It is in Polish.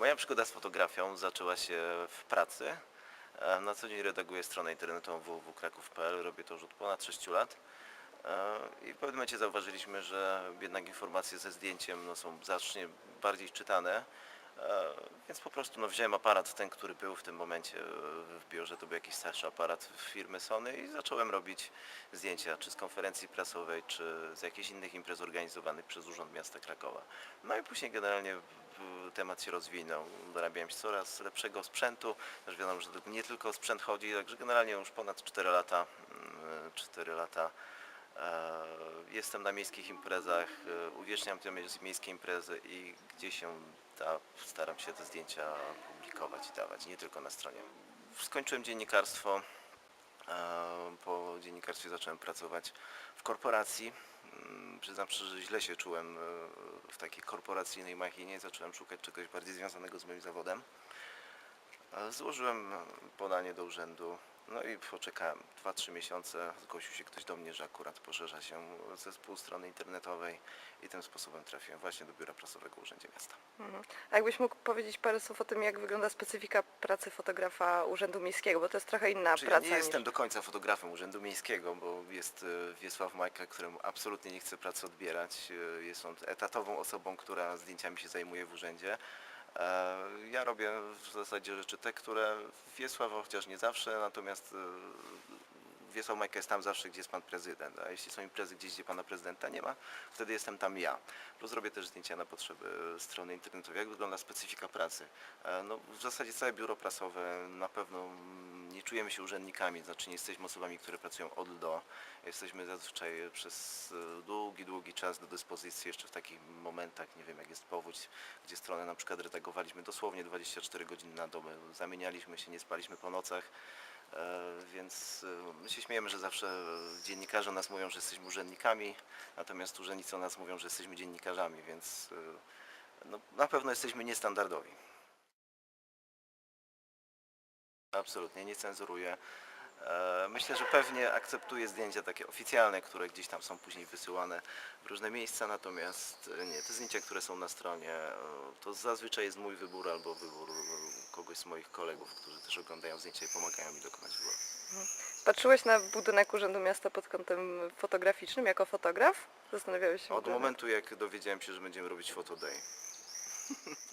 Moja przygoda z fotografią zaczęła się w pracy. E, Na co dzień redaguję stronę internetową www.kraków.pl. Robię to już od ponad 6 lat. E, I w pewnym momencie zauważyliśmy, że jednak informacje ze zdjęciem no, są znacznie bardziej czytane. E, Więc po prostu no, wziąłem aparat, ten, który był w tym momencie e, w biurze, to był jakiś starszy aparat firmy Sony i zacząłem robić zdjęcia, czy z konferencji prasowej, czy z jakichś innych imprez organizowanych przez Urząd Miasta Krakowa. No i później generalnie w- temat się rozwinął, dorabiałem się coraz lepszego sprzętu, też wiadomo, że nie tylko o sprzęt chodzi, także generalnie już ponad 4 lata, mm, 4 lata e, jestem na miejskich imprezach, e, uwieczniam te mie- miejskie imprezy i gdzie się da, staram się te zdjęcia publikować i dawać, nie tylko na stronie. Skończyłem dziennikarstwo, e, po dziennikarstwie zacząłem pracować w korporacji. Mm, Przyznam szczerze, że źle się czułem e, w takiej korporacyjnej machinie zacząłem szukać czegoś bardziej związanego z moim zawodem. E, Złożyłem podanie do urzędu, no i poczekałem 2-3 miesiące. Zgłosił się ktoś do mnie, że akurat poszerza się zespół strony internetowej i tym sposobem trafiłem właśnie do biura prasowego Urzędzie Miasta. Mhm. A jakbyś mógł powiedzieć parę słów o tym, jak wygląda specyfika pracy fotografa Urzędu Miejskiego, bo to jest trochę inna Czyli ja praca nie jestem niż... do końca fotografem Urzędu Miejskiego, bo jest e, Wiesław Majka, któremu absolutnie nie chcę pracy odbierać. E, Jest on etatową osobą, która zdjęciami się zajmuje w urzędzie. E, Ja robię w zasadzie rzeczy te, które Wiesław, chociaż nie zawsze, natomiast e, Wiesław Majka jest tam zawsze, gdzie jest pan prezydent, a jeśli są imprezy gdzieś, gdzie pana prezydenta nie ma, wtedy jestem tam ja. Plus robię też zdjęcia na potrzeby strony internetowej. Jak wygląda specyfika pracy? E, No, w zasadzie całe biuro prasowe na pewno nie czujemy się urzędnikami, znaczy nie jesteśmy osobami, które pracują od do. Jesteśmy zazwyczaj przez e, długi, długi czas do dyspozycji jeszcze w takich momentach, nie wiem jak jest powódź, gdzie stronę na przykład redagowaliśmy dosłownie 24 godziny na dobę. Zamienialiśmy się, nie spaliśmy po nocach. E, Więc e, my się śmiejemy, że zawsze dziennikarze o nas mówią, że jesteśmy urzędnikami, natomiast urzędnicy o nas mówią, że jesteśmy dziennikarzami, więc no, na pewno jesteśmy niestandardowi. Absolutnie, nie cenzuruję. E, Myślę, że pewnie akceptuję zdjęcia takie oficjalne, które gdzieś tam są później wysyłane w różne miejsca, natomiast e, nie, te zdjęcia, które są na stronie, e, to zazwyczaj jest mój wybór albo wybór kogoś z moich kolegów, którzy też oglądają zdjęcia i pomagają mi dokonać wyboru. Patrzyłeś na budynek Urzędu Miasta pod kątem fotograficznym jako fotograf? Zastanawiałeś się Od momentu, jak dowiedziałem się, że będziemy robić Photo Day.